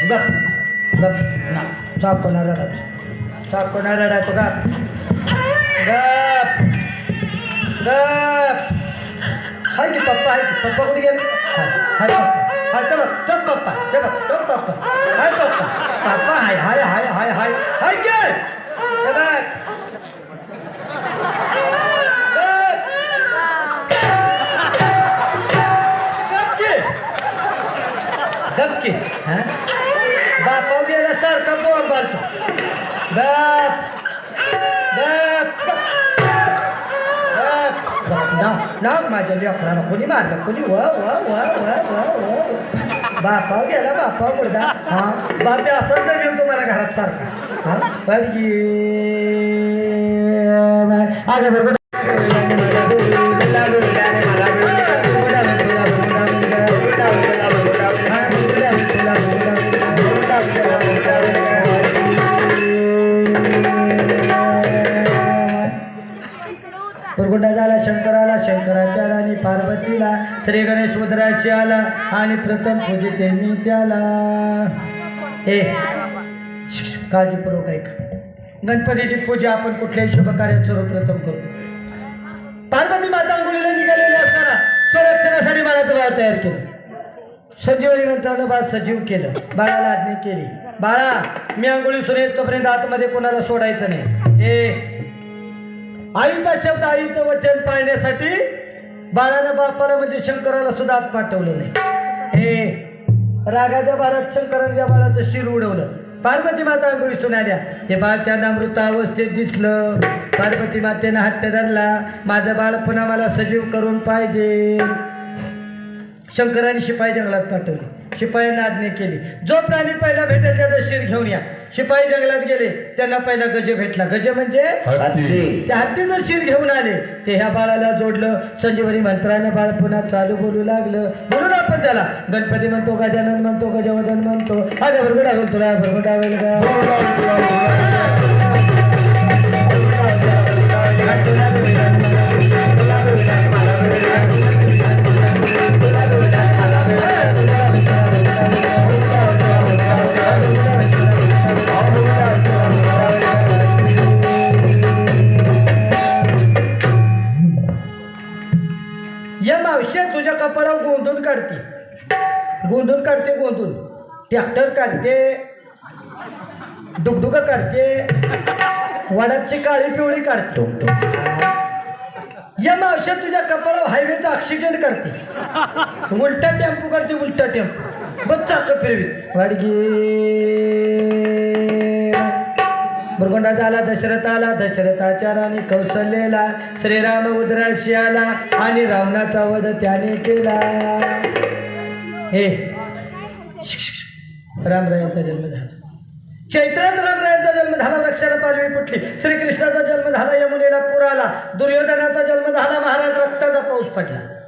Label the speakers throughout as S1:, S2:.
S1: गप गप. ना चाकून रडायचं चाकून रडायचं गप. गप. गप. हाय की पप्पा हाय की पप्पा कुठे गेले? हाय हाय पप्पा. हाय ते बघ तो पप्पा ते बघ तो पप्पा. हाय पप्पा. पप्पा हाय हाय हाय हाय हाय. हाय के? ते बघ गप हां? बापाव गेला सारखा बोल बालतो गप गप गप ना ना माझ्या लेकराला कोणी मारलं कोणी व व व व व व बापाव गेला बापाव मुडदा हा बापे असंच जर घेऊन तुम्हाला घरात सारखा हा पडगी अगं बरोबर दिला श्री गणेश उदराची आला आणि प्रथम पूजे त्यांनी त्याला. हे. काळजीपूर्वक ऐका. गणपतीची पूजा आपण कुठल्याही शुभ कार्यात सर्वप्रथम करतो. पार्वती माता अंगुलीला निघालेली असताना संरक्षणासाठी बाळाचं बाळ तयार केलं. संजीवनी मंत्रानं बाळ सजीव केलं. बाळाला आज्ञा केली. बाळा मी आंघोळी सुरू तोपर्यंत आतमध्ये कोणाला सोडायचं नाही. ए आईचा शब्द आईचं वचन पाळण्यासाठी बाळाला बापाला म्हणजे शंकराला सुद्धा आत पाठवलं नाही. हे रागाच्या बाळात शंकरांच्या बाळाचं शिर उडवलं. पार्वती माता आंघोळीतून आल्या. ते बाळ त्यांना अमृतावस्थेत दिसलं. पार्वती मातेनं हट्ट धरला. माझं बाळ पुन्हा मला सजीव करून पाहिजे. शंकराने शिपाई जंगलात पाठवले. शिपायांना आज्ञा केली. जो प्राणी पहिला भेटेल त्याचं शिर घेऊन या. शिपाई जंगलात गेले त्यांना पहिला गज भेटला. गज म्हणजे
S2: हत्ती.
S1: त्या हत्तीचं शिर घेऊन आले ते ह्या बाळाला जोडलं. संजीवनी मंत्रानं बाळ पुन्हा चालू बोलू लागलं. म्हणून आपण त्याला गणपती म्हणतो गजानन म्हणतो गजवदन म्हणतो. अगं बरोबर तुला बरोबर मावश्या तुझ्या कपाळावर गोंधून काढते. गोंधून काढते गोंधून ट्रॅक्टर काढते. डुगडुगं काढते. वडाची काळी पिवळी काढते. या मावश्या तुझ्या कपाळावर हायवेचा ऑक्सिजन करते उलटा टेम्पो करते उलटा टेम्पो. बघ चाक फिरवी. वाडगी. भुरगुंडात आला दशरथ आला दशरथाच्या राणी कौशल्येला श्रीराम उदराशी आला आणि रावणाचा वध त्याने केला. हे. रामरायांचा जन्म झाला. चैत्रात रामरायांचा जन्म झाला वृक्षाला पालवी फुटली. श्रीकृष्णाचा जन्म झाला यमुनेला पूर आला. दुर्योधनाचा जन्म झाला महाराज रक्ताचा पाऊस पडला.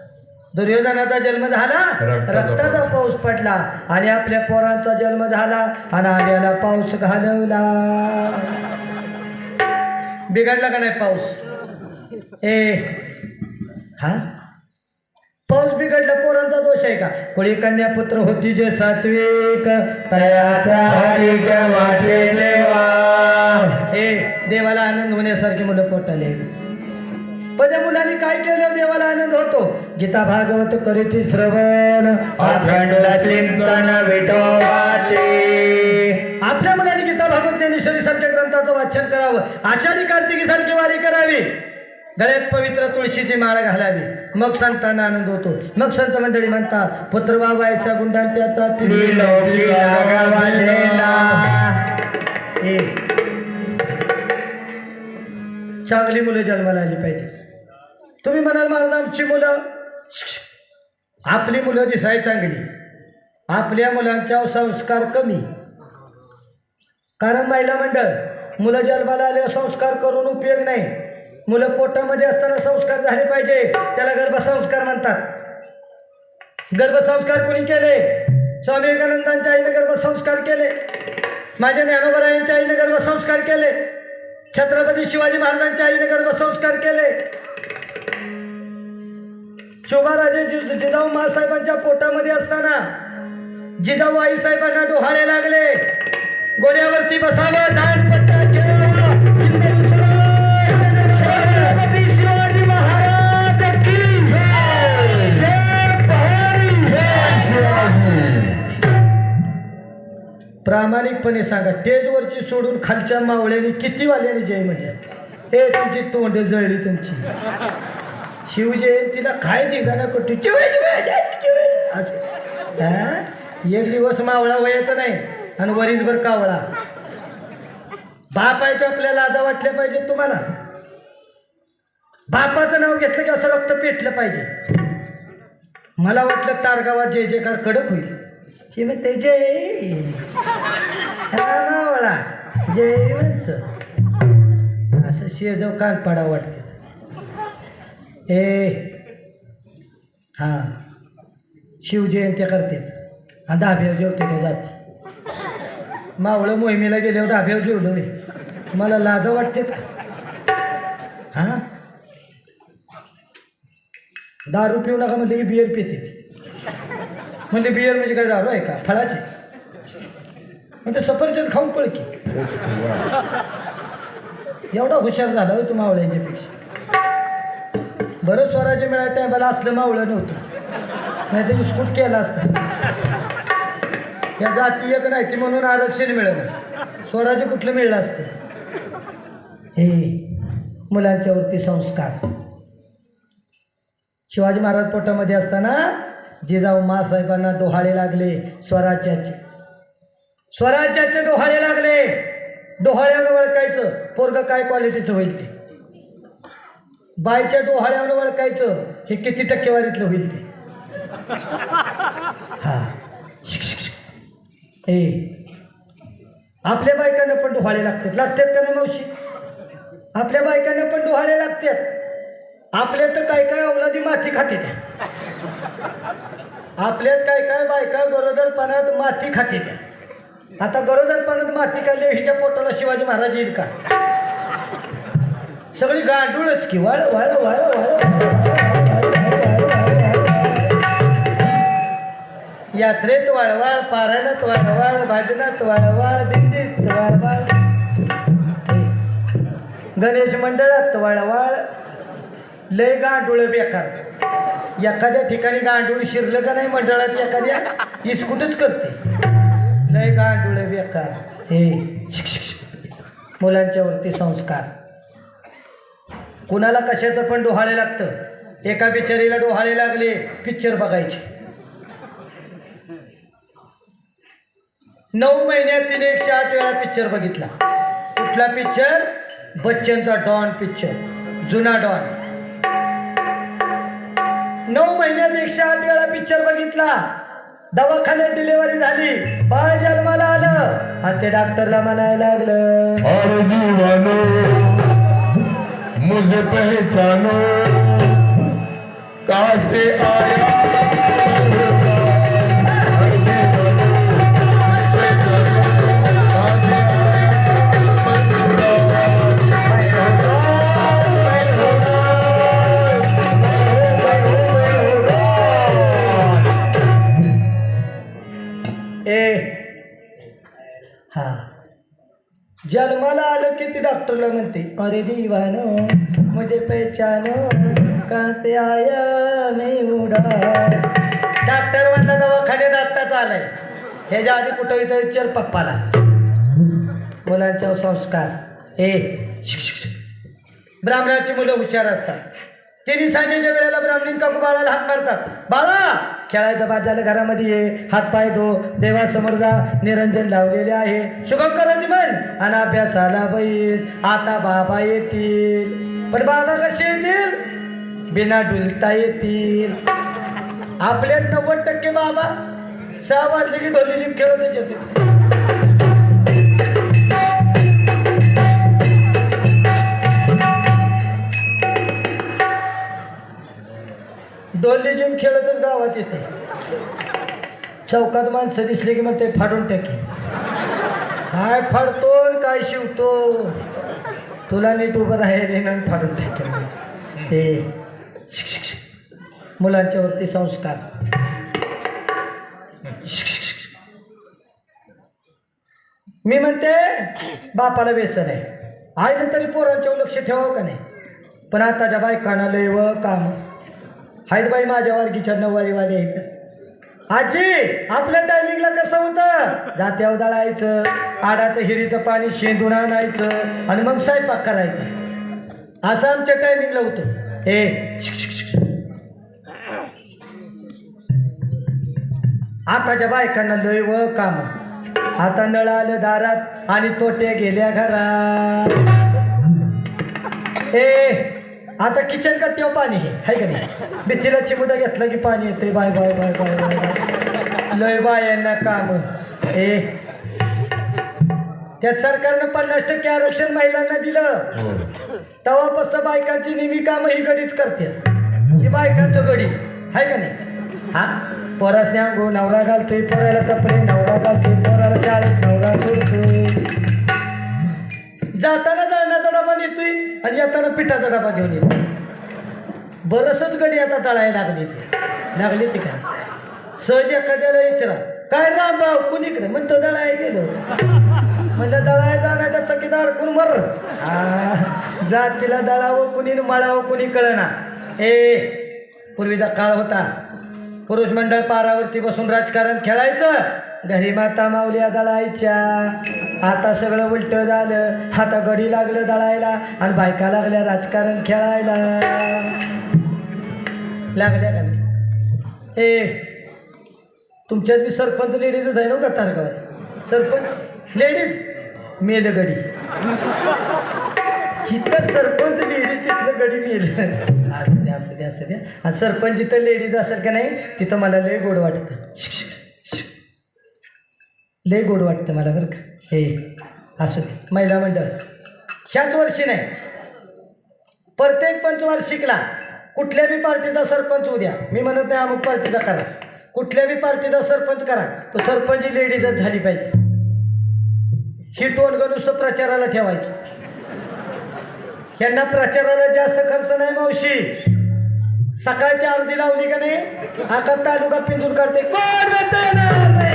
S1: दुर्योधनाचा जन्म झाला
S2: रक्ताचा
S1: पाऊस. पडला आणि आपल्या पोरांचा जन्म झाला आणि आल्याला पाऊस घालवला. बिघडला का नाही पाऊस? ए हा? पाऊस बिघडला पोरांचा दोष आहे का? कोळी कन्या पुत्र होती जे सात्विक तयाचा ए देवाला आनंद होण्यासारखी मुलं पोटाले. त्या मुलांनी काय केलं? देवाला आनंद होतो. गीता भागवत करीती श्रवण.
S3: चिंतन विठोबाचे.
S1: आपल्या मुलांनी गीता भागवत ज्ञानेश्वरी सारख्या ग्रंथाचं वाचन करावं. आषाढी कार्तिकी सारखी वारी करावी. गळ्यात पवित्र तुळशीची माळ घालावी. मग संतांना आनंद होतो. मग संत मंडळी म्हणतात पुत्र बाबायचा गुंडा त्याचा चांगली मुलं जन्माला आली पाहिजे. तुम्ही म्हणाल महाराज आमची मुलं आपली मुलं दिसाय चांगली. आपल्या मुलांच्या संस्कार कमी. कारण महिला मंडळ मुलं जन्माला आले संस्कार करून उपयोग नाही. मुलं पोटामध्ये असताना संस्कार झाले पाहिजे. त्याला गर्भसंस्कार म्हणतात. गर्भसंस्कार कोणी केले? स्वामी विवेकानंदांच्या आईने गर्भसंस्कार केले. माझ्या ज्ञानोबरायांच्या आईने गर्भसंस्कार केले. छत्रपती शिवाजी महाराजांच्या आईने गर्भसंस्कार केले. शोभाराजे जि- जिजाऊ महासाहेबांच्या पोटामध्ये असताना जिजाऊ आईसाहेबांना डोहाळे लागले. गोड्यावरती बसावं दान प्रामाणिकपणे सांगा टेजवरची सोडून खालच्या मावळ्याने किती वाल्याने जय म्हणल्या ए तुमची तोंड जळली तुमची. शिवजयंतीला काय धिंगाणा करतो एक दिवस मावळा वयाचा नाही आणि वरीसभर कावळा. बाप आहे तो आपल्याला लाजा वाटल्या पाहिजे तुम्हाला. बापाचं नाव घेतलं की असं रक्त पेटलं पाहिजे. मला वाटलं तारगावात जय जयकार कडक होईल. हे म्हणते जय मावळा. जय म्हणत असं शेजव कान पडा वाटते. ए हां. शिवजयंत्या करतात. आणि धाब्यावर जेवते तो जाते. मावळं मोहिमेला गेल्यावर धाब्यावर जेवलं होय मला लाज वाटते का? हां? दारू पिऊ नका म्हणजे की बियर पिते. म्हणजे बियर म्हणजे काय दारू आहे का? फळाची. म्हणजे सफरचंद खाऊन पळ की. एवढा हुशार झाला होय तू मावळ्यांच्यापेक्षा. बरं स्वराज्य मिळायला टायमाला असलं मावळं नव्हतं. नाही ते स्कूट केला असतं. या जाती एक नाही ती म्हणून आरक्षण मिळालं. स्वराज्य कुठलं मिळलं असतं? हे मुलांच्यावरती संस्कार. शिवाजी महाराज पोटामध्ये असताना जिजाऊ मासाहेबांना डोहाळे लागले स्वराज्याचे. स्वराज्याचे डोहाळे लागले. डोहाळ्यानं ओळखायचं पोरग काय क्वालिटीचं होईल ते? बायच्या डोहाळ्यानं ओळखायचं हे किती टक्केवारीतलं होईल ते? हा. शिक, शिक, शिक. ए आपल्या बायकांना पण डोहाळे लागतात. लागतात का नाही मावशी? आपल्या बायकांना पण डोहाळे लागतात. आपल्या तर काय काय अवलादी माती खाते त्या. आपल्यात काय काय बायका गरोदरपणात माती खाते त्या. आता गरोदरपणात माती खाल्ली हिच्या पोटाला शिवाजी महाराज येईल का? सगळी गांडूळच की वाळ वाळ वाळ वाळ. यात्रेत वाळवाळ पारायणात वाळवाळ भाजनात वाळवाळ दिंडीत वाळवाळ. गणेश मंडळात वाळवाळ. लय गांडूळ बेकार. एखाद्या ठिकाणी गांडूळ शिरलं का नाही मंडळात एखाद्या? इस्कुटच करते. लय गांडूळ बेकार. हे मुलांच्या वरती संस्कार. कुणाला कशाचं पण डोहाळे लागतं. एका बिचारीला डोहाळे लागले पिक्चर बघायचे. नऊ महिन्यात तिने एकशे आठ वेळा पिक्चर बघितला. कुठला पिक्चर बच्चनचा डॉन पिक्चर जुना डॉन. नऊ महिन्यात एकशे आठ वेळा पिक्चर बघितला. दवाखान्यात डिलिव्हरी झाली. बाळ जन्माला आलं. आणि ते डॉक्टरला म्हणायला लागलं.
S2: मुझे पहचानो। कहा से आया
S1: जन्माला आलं की ती डॉक्टरला म्हणते अरे दीवानो मुझे पहचानो कासे आया मी उडा डॉक्टर म्हणला दवाखान्यात आत्ताच आलाय. ह्याच्या आधी कुठं इथं विचार पप्पाला. मुलांच्या संस्कार. ए ब्राह्मणाची मुलं हुशार असतात. तिन्ही सांगितल्या वेळेला ब्राह्मणी काकू बाळाला हात मारतात. बाळा खेळायचं बाद झालं घरामध्ये ये हात पाय धो देवासमोर जा निरंजन लावलेले आहे. शुभंकरांची म्हण आणि अभ्यासाला बैस आता बाबा येतील. पण बाबा कसे येतील? बिना डुलता येतील. आपल्या नव्वद टक्के बाबा सहा वाजले की ढोली खेळतच येते डोली जिम खेळतच गावात येते. चौकात माणसं दिसली की मग ते फाडून टाकी. काय फाडतो आणि काय शिवतो? तुला नीट उभं राहील ना फाडून टाकेल हे मुलांच्या वरती संस्कार. मी म्हणते बापाला व्यसन आहे. आईनं तरी पोरांच्यावर लक्ष ठेवावं का नाही? पण आताच्या बायकांना लय व काम. आहेत बाई माझ्या वारगीच्या नऊवारीवाले आहेत आजी आपल्या टायमिंगला कसं होतं? जात्यावर दळायचं आडाचं हिरीचं पाणी शेंदून आणायचं आणि मग स्वयंपाक करायचा. असं आमच्या टायमिंगला होतं. हे आताच्या बायकांना लय व काम. आता नळ आलं दारात आणि तोटे गेल्या घरात. ए आता किचन का तेव्हा पाणी हे हाय का नाही? भीतीला चिमुटा घेतलं की पाणी येते बाय बाय बाय बाय बाय बाय. लय बायांना काम. ए. त्यात सरकारनं पन्नास टक्के आरक्षण महिलांना दिलं. तेव्हापासून बायकांची नेहमी कामं ही गडीच करते. ही बायकांचं गडी. हाय का नाही? हा? पोरासने अंगो नवरा घालतोय पोराला कपडे नवरा घालतोय. आणि येताना पिठाचा डबा घेऊन येतो. बरसच गडी आता तळायला लागली ती. लागली ती का? सहज एखाद्याला विचारा काय राम भाऊ कुणीकडे म्हणतो दळाय गेलो. म्हणलं दळाय जाणार त्या चकीदार अडकून मर? हा, जातीला दळावं कुणी मळावं कुणी कळना. ए पूर्वीचा काळ होता. पुरुष मंडळ पारावरती बसून राजकारण खेळायचं. घरी माता माऊल्या दळायच्या. आता सगळं उलट झालं. आता गडी लागलं दळायला आणि बायका लागल्या राजकारण खेळायला. लागल्या का नाही? ए तुमच्यात बी सरपंच लेडीजच आहे ना हो का तारगावात सरपंच? लेडीज? मेल गडी जिथं सरपंच लेडीज तिथलं गडी मेल. असं द्या असं द्या असं द्या. आणि सरपंच जिथं लेडीज असेल का नाही तिथं मला लय गोड वाटतं. लय गोड वाटतं मला बरं का. हे असं दे. महिला मंडळ ह्याच वर्षी नाही. प्रत्येक पंचवार्षिकला कुठल्या बी पार्टीचा सरपंच उद्या मी म्हणत नाही अमुक पार्टीचा करा. कुठल्या बी पार्टीचा सरपंच करा. तो सरपंच ही लेडीजच झाली पाहिजे. ही टोनगं नुसतं प्रचाराला ठेवायचं. यांना प्रचाराला जास्त खर्च नाही मावशी. सकाळची अर्धी लावली का नाही? आता तालुका पिंजून काढते कोण येणार नाही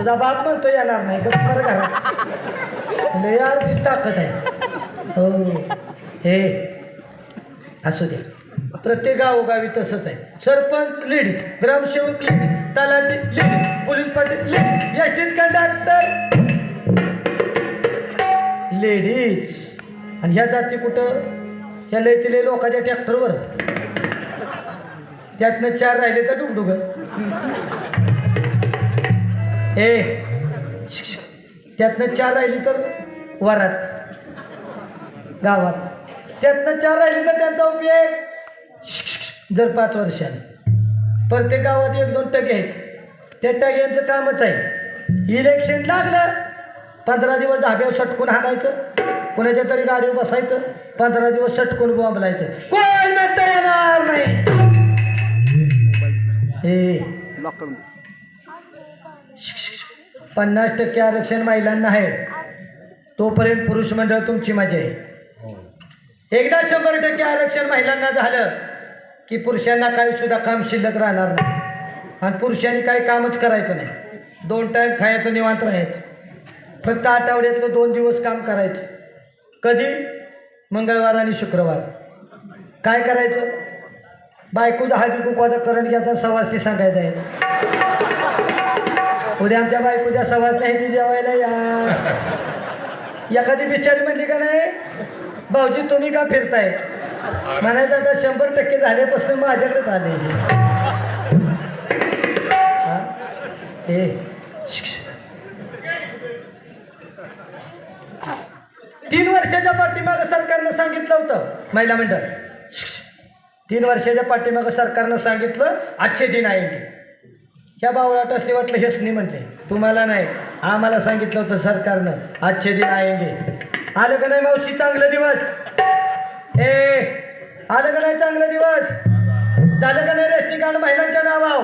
S1: तुझा बाप म्हणतो येणार नाही गप्प बरं घरात लय अर्धी ताकद आहे. हो. हे असू द्या प्रत्येक गावोगावी तसंच आहे. सरपंच लेडीज ग्रामसेवक लेडीज तलाठी लेडीज पोलीस पाटील लेडीज एसटीत कंडक्टर लेडीज आणि ह्या जाती कुठं? ह्या लयतीले लोकांच्या ट्रॅक्टरवर त्यातनं चार राहिले तर डुगडुग. ए शिक, त्यातनं चार राहिली तर वरात. गावात. त्यातनं चार राहिली तर त्यांचा उपयोग. शिक, जर पाच वर्षाने. प्रत्येक गावात एक दोन टगे आहेत. त्या टग्यांचं कामच आहे. इलेक्शन लागलं पंधरा दिवस धाब्यावर सटकून हाणायचं. कुणाच्या तरी गाडीवर बसायचं. पंधरा दिवस सटकून बोंबलायचं कोण म्हणता येणार नाही? हे पन्नास टक्के आरक्षण महिलांना आहे. तोपर्यंत पुरुष मंडळ तुमची मजा आहे. एकदा शंभर टक्के आरक्षण महिलांना झालं की पुरुषांना काही सुद्धा काम शिल्लक राहणार नाही. आणि पुरुषांनी काही कामच करायचं नाही. दोन टाईम खायचं निवांत राहायचं. फक्त आठवड्यातलं दोन दिवस काम करायचं. कधी? मंगळवार आणि शुक्रवार. काय करायचं? बायकोचा हळदी कुकवाचा करंट घ्यायचा सवासती सांगायचा आहे उद्या आमच्या बायकोच्या सवाज नाही ती जेवायला या. एखादी बिचारी म्हणली का नाही भाऊजी तुम्ही का फिरताय? म्हणायचं आता शंभर टक्के झाल्यापासून माझ्याकडेच आले. हे? तीन वर्षाच्या पाठीमागं सरकारनं सांगितलं होतं महिला मंडळ. तीन वर्षाच्या पाठीमागं सरकारनं सांगितलं आजचे दिन आहे ह्या बावळाटासने वाटलं हेच नाही म्हणते. तुम्हाला नाही आम्हाला सांगितलं होतं सरकारनं. आजचे दिन आयंगे आलं का नाही मावशी चांगलं दिवस? ए आलं का नाही चांगलं दिवस? झालं का नाही रेस्टी कार्ड महिलांच्या नावाव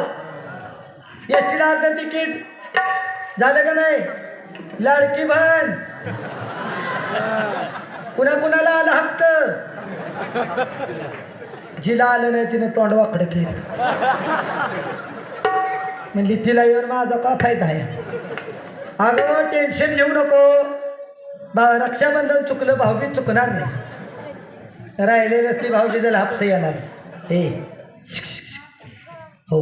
S1: एस टीला अर्ध तिकीट. झालं का नाही? लाडकी बहन पुन्हा कुणाला आलं हप्त. जिला आलं नाही तिनं तोंड वाकडं केलं. म्हणली तिला येऊन माझा का फायदा आहे? अगं टेन्शन घेऊ नको. बा रक्षाबंधन चुकलं भाऊबी चुकणार नाही. राहिलेले असते भाऊबीला हप्ते येणार हे हो.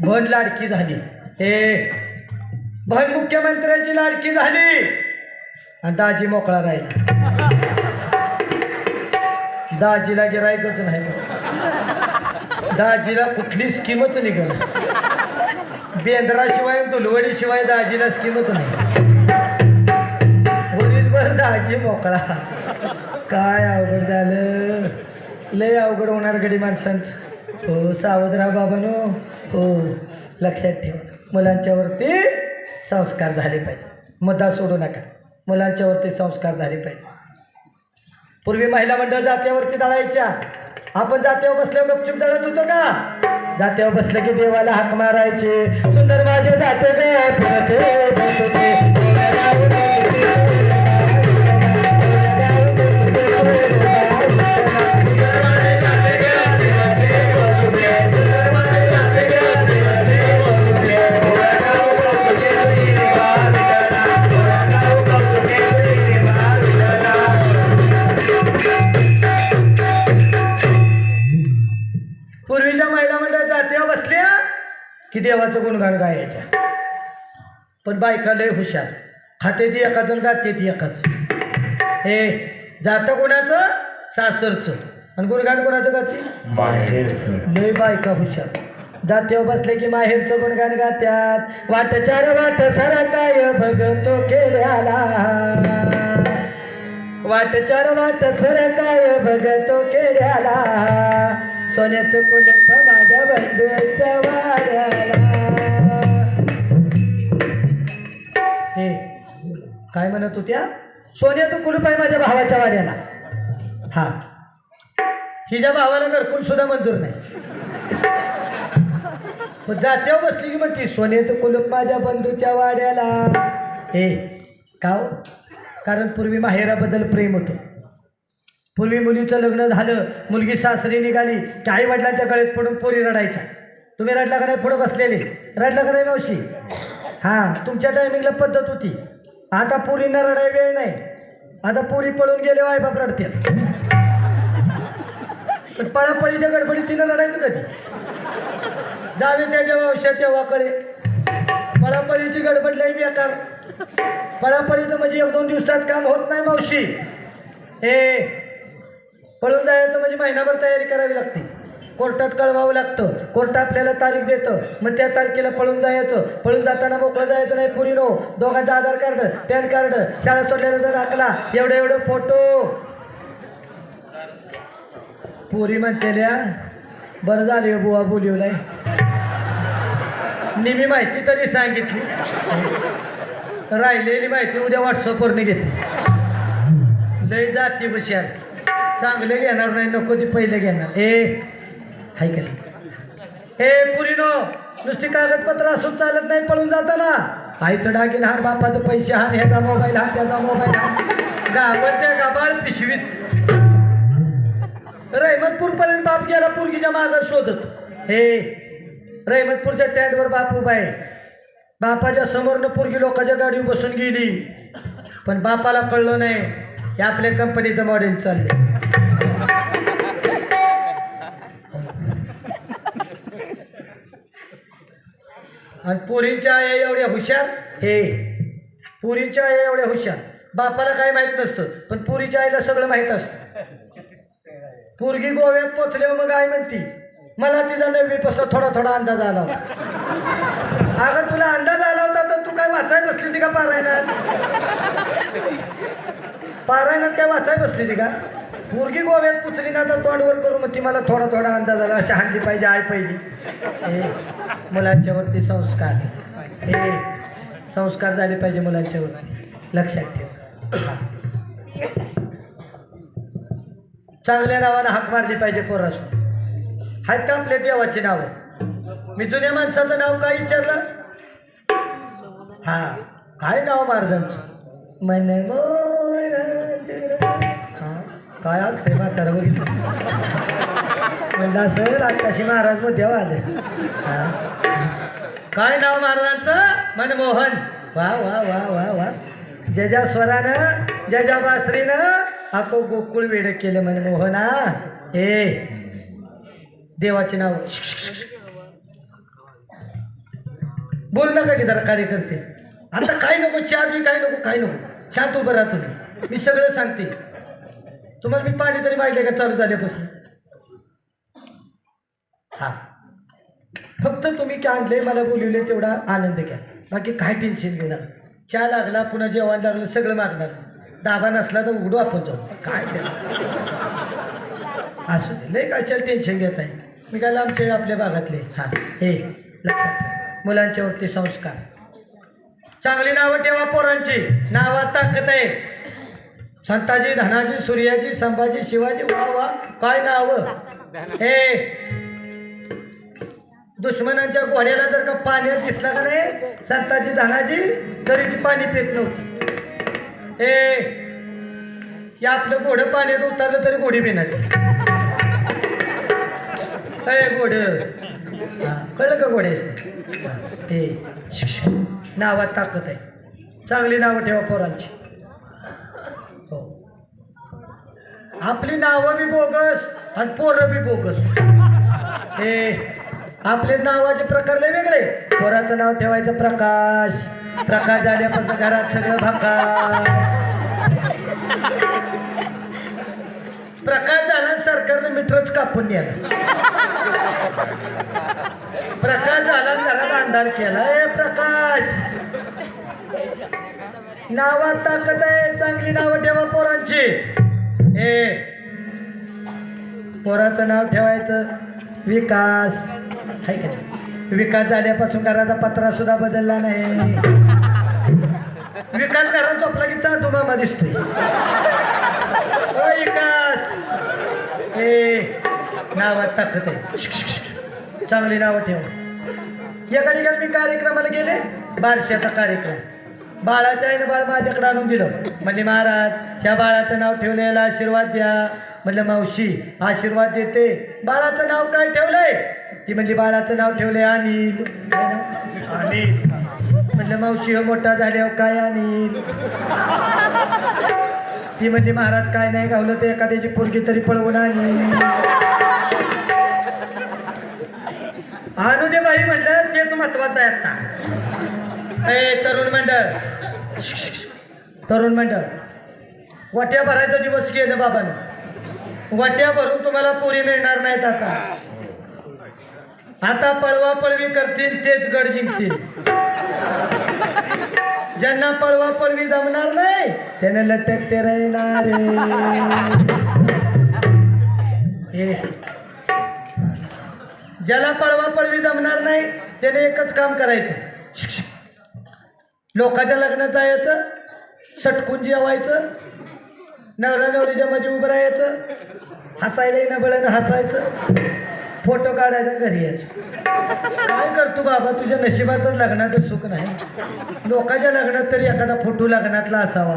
S1: बन लाडकी झाली. हे बन मुख्यमंत्र्याची लाडकी झाली. आणि दाजी मोकळा राहिला. दाजीला गिरायकच नाही. दाजीला कुठली स्कीमच निघल बेंद्राशिवाय दुलवडीशिवाय दाजीला स्कीमच नाही. होळीभर दाजी मोकळा. काय अवघड झालं? लय अवघड होणार गडी माणसांचं. हो सावधराव बाबानो. हो लक्षात ठेवा. मुलांच्यावरती संस्कार झाले पाहिजे. मदा सोडू नका. मुलांच्यावरती संस्कार झाले पाहिजे. पूर्वी महिला मंडळ जात्यावरती दळायच्या. आपण जात्यावर बसल्यावर गपचूप दळत होतो का? जात्यावर बसलं की देवाला हाक मारायचे. सुंदर माझे जाते गे फिरते की देवाचं गुणगान गायच्या. पण बायका लय हुशार. खाते ती एकाच आणि गाते ती एकाच. हे जातं कोणाचं? सासरचं. आणि गुणगान कोणाचं गाते? लय बायका हुशार. जात्यावर बसले की माहेरचं गुणगान गात्यात. वाट चार वाट सारा काय भगतो खेळ्याला वाट चार वाट सर काय भगतो खेड्याला सोन्याचं माझ्या बंधूच्या वाड्याला हे काय म्हणत होत्या? सोन्याचं कुलूप आहे माझ्या भावाच्या वाड्याला. हा. हिच्या भावाला घरकुल सुद्धा मंजूर नाही. मग बसली की म्हणती सोन्याचं कुलूप माझ्या बंधूच्या वाड्याला. हे काव हो? कारण पूर्वी माहेराबद्दल प्रेम होतं. पूर्वी मुलीचं लग्न झालं मुलगी सासरी निघाली की आई वडिलांच्या गळ्यात पडून पोरी रडायच्या. तुम्ही रडला का नाही? पुढं बसलेले. रडला का नाही मावशी? हां तुमच्या टायमिंगला पद्धत होती. आता पोरींना रडाय वेळ नाही. आता पोरी पळून गेले आई बाप रडते पण पळापळीच्या गडबडीत तिनं रडायचं कधी? जावे त्याच्या वंशात तेव्हा कळे. पळापळीची गडबड लई बेकार. पळापळीचं म्हणजे एक दोन दिवसात काम होत नाही मावशी. हे पळून जायचं म्हणजे महिनाभर तयारी करावी लागते. कोर्टात कळवावं लागतं. कोर्ट आपल्याला तारीख देतं. मग त्या तारखेला पळून जायचं. पळून जाताना मोकळं जायचं नाही पुरी नो दोघांचं आधार कार्ड पॅन कार्ड शाळा सोडल्याचा दाखला. एवढं एवढं फोटो. पुरी म्हणतेल्या बरं झाले बुवा बोलिवलाय. नेहमी माहिती तरी सांगितली. राहिलेली माहिती उद्या व्हॉट्सअपवरने घेते. लय जाती बशार चांगले घेणार नाही नको ती पहिले घेणार. ए हाय का ए पुरीनो नुसती कागदपत्र असून चालत नाही पळून जाताना. आईचं डागिन हार बापाचं पैसे हान ह्याचा मोबाईल हान त्याचा मोबाईल हान गाबर त्या गाबाळ पिशवीत. रहमतपूरपर्यंत बाप गेला पोरगीच्या मागं शोधत. हे रहमतपूरच्या टँडवर बाप उभा आहे. बापाच्या समोरनं पोरगी लोकांच्या गाडीवर बसून गेली. पण बापाला कळलं नाही हे आपल्या कंपनीचं मॉडेल चालले आणि पोरींच्या आई एवढ्या हुशार? हे पुरीच्या आई एवढ्या हुशार. बापाला काही माहीत नसतं पण पुरीच्या आईला सगळं माहीत असतं. पोरगी गोव्यात पोचल्यावर मग आई म्हणती मला तिचा नववीपासून थोडा थोडा अंदाज आला होता. अगं तुला अंदाज आला होता तर तू काय वाचाय बसली होती का पारायणात? पारायणात काय वाचाय बसली होती का? पोरगी गोव्यात पुचली ना तर तोंडवर करू मग ती मला थोडा थोडा अंदाज आला अशी हांडी पाहिजे आई पाहिजे हे मुलांच्यावरती संस्कार. हे संस्कार झाले पाहिजे मुलांच्यावरती. लक्षात ठेव. चांगल्या नावानं हाक मारली पाहिजे पोरासून. आहेत का आपल्या देवाची नावं? मी जुन्या माणसाचं नाव काय विचारलं? हा काय नाव महाराजांचं मन मोर काय असते म्हातारा बघितलं म्हणलं असं आत्ताशी महाराज देवा आले काय नाव महाराजांचं? मनमोहन. वा वा वा वा वा. ज्याच्या स्वरानं ज्याच्या बासरीनं अको गोकुळ वेड केलं मनमोहना ए देवाचे नाव. बोल नका की जरा कार्यकर्ते. आता काय नको चहा बी काय नको काय नको. शांत उभं राहा तुम्ही. मी सगळं सांगते. तुम्हाला मी पाणी तरी माहिती का चालू झाल्यापासून? हा. फक्त तुम्ही काय आणले मला बोलवले तेवढा आनंद घ्या. बाकी काय टेन्शन घेऊ नका. चहा लागला पुन्हा जेवण लागलं सगळं मागणार. दाबा नसला तर उघडू आपण जाऊ. काय असू दे. लय काय टेन्शन घेत आहे मी काय लांबचे आपल्या भागातले. हां. हे लक्षात मुलांच्यावरती संस्कार. चांगली नावं ठेवा पोरांची. नावात ताकद आहे. संताजी धनाजी सूर्याजी संभाजी शिवाजी वा वा काय नावं? हे दुश्मनांच्या घोड्याला जर का पाण्यात दिसला का नाही संताजी धनाजी तरी ती पाणी पित नव्हती. हे आपलं घोडं पाण्यात उतरलं तरी घोडी पिणार. ए घोड. कळलं का घोडे ते नावात ताकद आहे. चांगली नावं ठेवा पोरांची हो आपली नावं बी बोगस आणि पोरं बी बोगस. हे आपले नावाचे प्रकार लय वेगळे. पोराचं नाव ठेवायचं प्रकाश. प्रकाश झाल्यापासून घरात सगळं भाका प्रकाश झाला सरकारने मीटरच कापून नेला. प्रकाश झाला घरात अंधार केला. ए प्रकाश! नावात ताकद आहे चांगली नावं ठेवा पोरांची. ए पोराचं नाव ठेवायचं. विकास. आहे का विकास झाल्यापासून घराचा पत्रा सुद्धा बदलला नाही. विकास घरात झोपला की चालतो मामा दिसतोय. ओ विकास. ए नावात ताकद आहे. चांगली नावं ठेवा. एका ठिकाणी मी कार्यक्रमाला गेले. बारशाचा कार्यक्रम. बाळाच्या आईनं बाळ माझ्याकडे आणून दिलं. म्हणजे महाराज ह्या बाळाचं नाव ठेवलेलं आशीर्वाद द्या. म्हणलं मावशी आशीर्वाद देते. बाळाचं नाव काय ठेवलंय? ती म्हणली बाळाचं नाव ठेवलंय अनिल. म्हणलं मावशी हो मोठा झाल्यावर काय अनिल? ती म्हणली महाराज काय नाही गावलं तर एखाद्याची पोरगी तरी पळवून आणि आणू दे बाई म्हणलं तेच महत्वाचं आहे आता. ए तरुण मंडळ. तरुण मंडळ वाट्या भरायचा दिवस गेलं बाबाने. वाट्या भरून तुम्हाला पोरी मिळणार नाहीत आता. आता पळवा पळवी करतील तेच गड जिंकतील. ज्यांना पळवा पळवी जमणार नाही त्याने लटकते राहणार ज्याला पळवा पळवी जमणार नाही त्याने एकच काम करायचं. लोकांच्या लग्नात जायचं सटकून जेवायचं नवरा नवरीच्या मध्ये उभं राहायचं हसायलाही न हसायचं फोटो काढायचा घरी यायचं. काय करतो बाबा तुझ्या नशिबातच लग्नाचं सुख नाही. लोकांच्या लग्नात तरी एखादा फोटो लग्नातला असावा.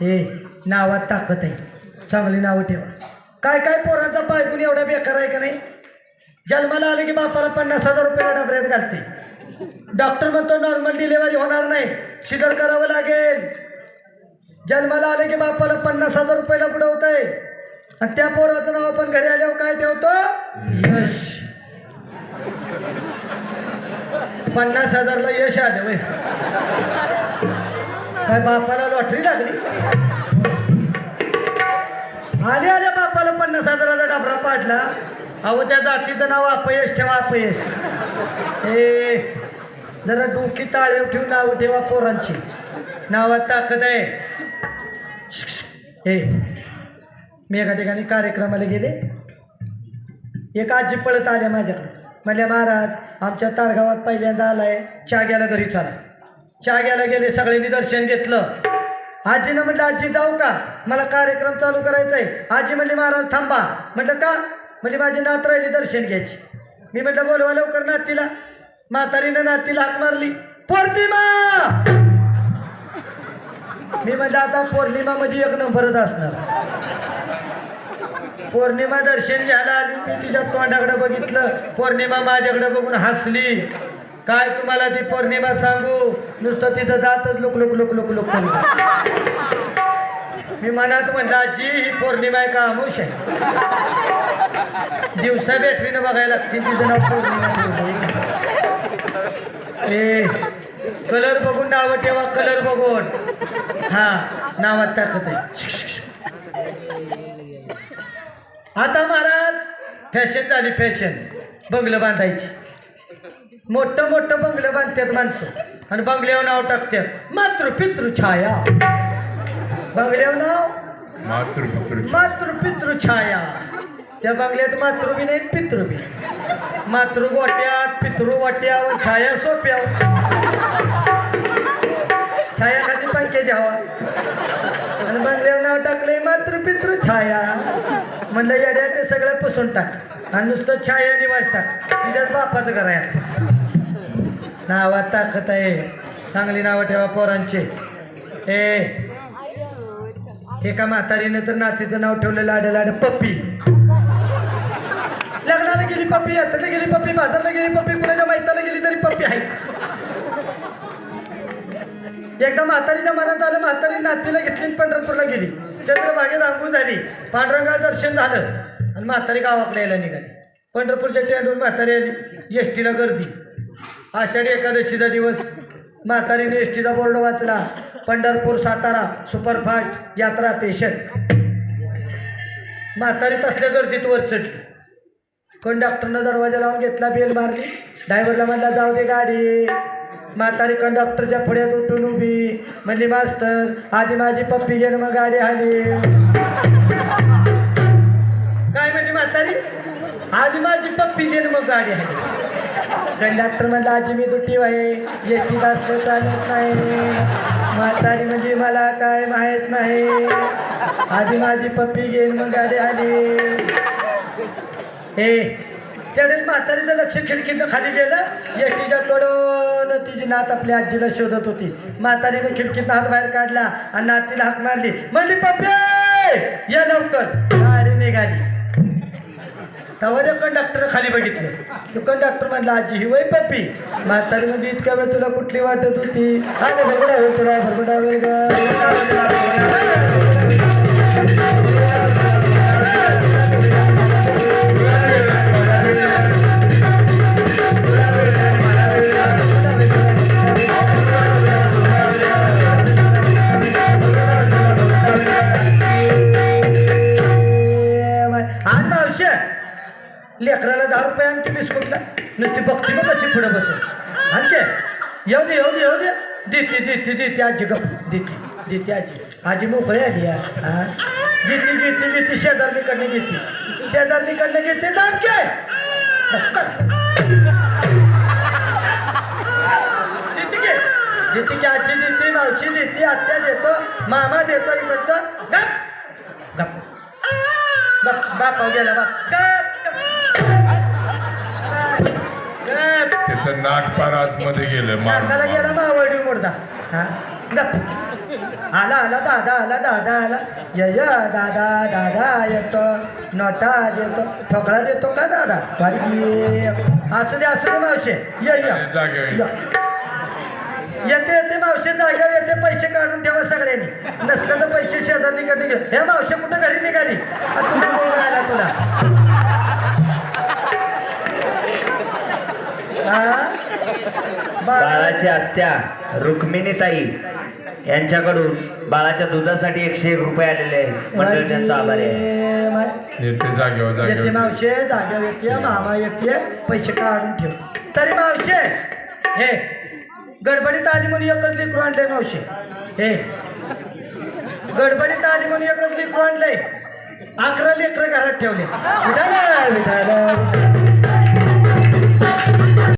S1: हे नावात ताकद आहे. चांगली नावं ठेवा. काय काय पोरांचा बायकून एवढा बेकार आहे का नाही? जन्माला आले की बापाला पन्नास हजार रुपयाला डबऱ्यात घालते. डॉक्टर म्हणतो नॉर्मल डिलिव्हरी होणार नाही. शिदर करावं लागेल. जन्माला आले की बापाला पन्नास हजार रुपयाला बुडवत आहे आणि त्या पोराचं नाव आपण घरी आल्यावर काय ठेवतो? यश. पन्नास हजारला यश आलं वय. काय बापाला लॉटरी लागली? आले आले बापाला पन्नास हजाराचा डबरा पाडला. अहो त्या जातीचं नाव अपयश ठेवा अपयश. ए जरा डोकी ताळेव ठेवून नाव ठेवा पोरांची. नावात ताकद आहे. हे. मी एका ठिकाणी कार्यक्रमाला गेले. एक आजी पळत आल्या माझ्याकडे. म्हणल्या महाराज आमच्या तारगावात पहिल्यांदा आलाय. चहा घ्यायला घरी चाला. चहा घ्यायला गेले सगळ्यांनी दर्शन घेतलं. आजीनं म्हटलं आजी जाऊ का? मला कार्यक्रम चालू करायचा आहे आजी म्हणली महाराज थांबा. म्हटलं का? म्हणजे माझी नात राहिली दर्शन घ्यायची. मी म्हटलं बोलवा लवकर नातीला. म्हातारीनं नातीला हात मारली. पौर्णिमा! मी म्हणजे आता पौर्णिमा म्हणजे एक नंबरच असणार. पौर्णिमा दर्शन घ्यायला आली मी तिच्या तोंडाकडे बघितलं. पौर्णिमा माझ्याकडे बघून हसली. काय तुम्हाला ती पौर्णिमा सांगू? नुसतं तिथं जातच लोक लोक लोक लोक लोक मी मनात म्हणलं आजी ही पौर्णिमा आहे का अमुष आहे. दिवसा बॅटरीनं बघायला लागते तिचं नाव पौर्णिमा. ए कलर बघून नावं ठेवा कलर बघून. हा नावात टाकत आहे. आता महाराज फॅशन झाली फॅशन बंगलं बांधायची. मोठं मोठं बंगलं बांधतात माणसं. आणि बंगल्यावर नाव टाकतात. मातृ पितृ छाया. बंगल्यावर नाव?
S2: मातृपुत्र
S1: मातृ पितृ छाया. त्या बंगल्यात मातृबी नाही पितृ बी मातृ गोट्यात पितृ वाट्यावर छाया सोप्या छाया खाती पंखे द्यावा आणि बंगल्यावर नाव टाकले मातृ पितृ छाया. म्हणलं येड्या ते सगळं पुसून टाक. आणि नुसतं छाया निवास टाक. तिच्याच बापाचं घर आहे नावात ताकद आहे. चांगली नावं ठेवा पोरांचे. ए एका म्हातारीने तर नातीचं नाव ठेवलं लाड लाड पप्पी. गेली पप्पी यात्रेला गेली पप्पी बाजारला गेली पप्पी कुणाच्या मैताला गेली तरी पप्पी आहे एकदा म्हातारीच्या मनात आलं म्हातारी नातीला घेतली पंढरपूरला गेली. चंद्रभागेत आंघोळ झाली. पांडुरंगा दर्शन झालं. आणि म्हातारी गावाकडे यायला निघाली. पंढरपूरच्या स्टँडवर म्हातारी आली. एस टीला गर्दी. आषाढी एकादशीचा दिवस. म्हातारीने एस टीचा बोर्ड वाचला. पंढरपूर सातारा सुपरफास्ट यात्रा पेशंट म्हातारी तसल्या गर्दीत वर चढली. कंडक्टरनं दरवाजा लावून घेतला बेल मारली. ड्रायव्हरला म्हणला जाऊ दे गाडी. म्हातारी कंडक्टरच्या पुढ्यात उठून उभी. म्हणली मास्तर आधी माझी पप्पी घेऊन मग गाडी आली काय म्हणली म्हातारी? आधी माझी पप्पी घेऊन मग गाडी आली कंडक्टर म्हणला आजी मी दुटीव आहे एस टी असलं चालत नाही. म्हातारी म्हणजे मला काय माहीत नाही. आधी माझी पप्पी घेऊन मग गाडी आली हे त्यावेळेस म्हातारीचं लक्ष खिडकीचं खाली गेलं. एसकडून तिची नात आपल्या आजीला शोधत होती. म्हातारीनं खिडकीत हात बाहेर काढला आणि नातीला हाक मारली. म्हणली पप्पे या लवकर. गाडी निघाली. तेव्हा कंडक्टर खाली बघितलं. तो कंडक्टर म्हणला आजी ही वय पप्पी. म्हातारी म्हणजे इतक्या वेळ तुला कुठली वाटत होती? अरे भरगडा वेळ तुला भरगडा वेळ येऊ दे येऊ दे येऊ दे. देते देते देते आजी गप. देते देते आजी. आजी मोकळी आली आहे. हा. घेते घेते घेते शेजारणीकडनं घेते शेजारणीकडनं घेते दाबके देते की? देते की आजी देते मावशी देते आत्या देतो मामा देतो इकडचं. गप. गप. गप. बाप गेला बाप. गप.
S2: त्याचं नाक पार आतमध्ये गेलं नाकाला गेला
S1: मावडी हा? गप. आला आला दादा आला दादा आला. य य दादा दादा येतो. नोटा देतो. ठोकळा देतो का दादा? वाडकी असू दे असू दे मावशे. ये ये.
S2: जागेवर ये. य.
S1: येते येते मावशे जाग्यावर येते. पैसे काढून ठेवा सगळ्यांनी. नसलं तर पैसे शेजारणीकडे घे हे मावशे कुठं घरी निघाली? आ, तुला मुलगा आला तुला. बाळाची
S3: आत्या रुक्मिणीताई यांच्याकडून बाळाच्या दुधासाठी एकशे एक रुपये आलेले आहे मंडळ त्यांचा आभारी
S1: आहे.
S2: येते जागेवर येते जागेवर
S1: मावशे येते. मामा येते. पैसे काढून ठेव. तरी मावशे हे गडबडीत आली म्हणून एकच लेकरू आणलंय मावशे. हे गडबडीत आली म्हणून एकच लेकरू आणलंय. अकरा लेकरं घरात ठेवले. विठाला विठाला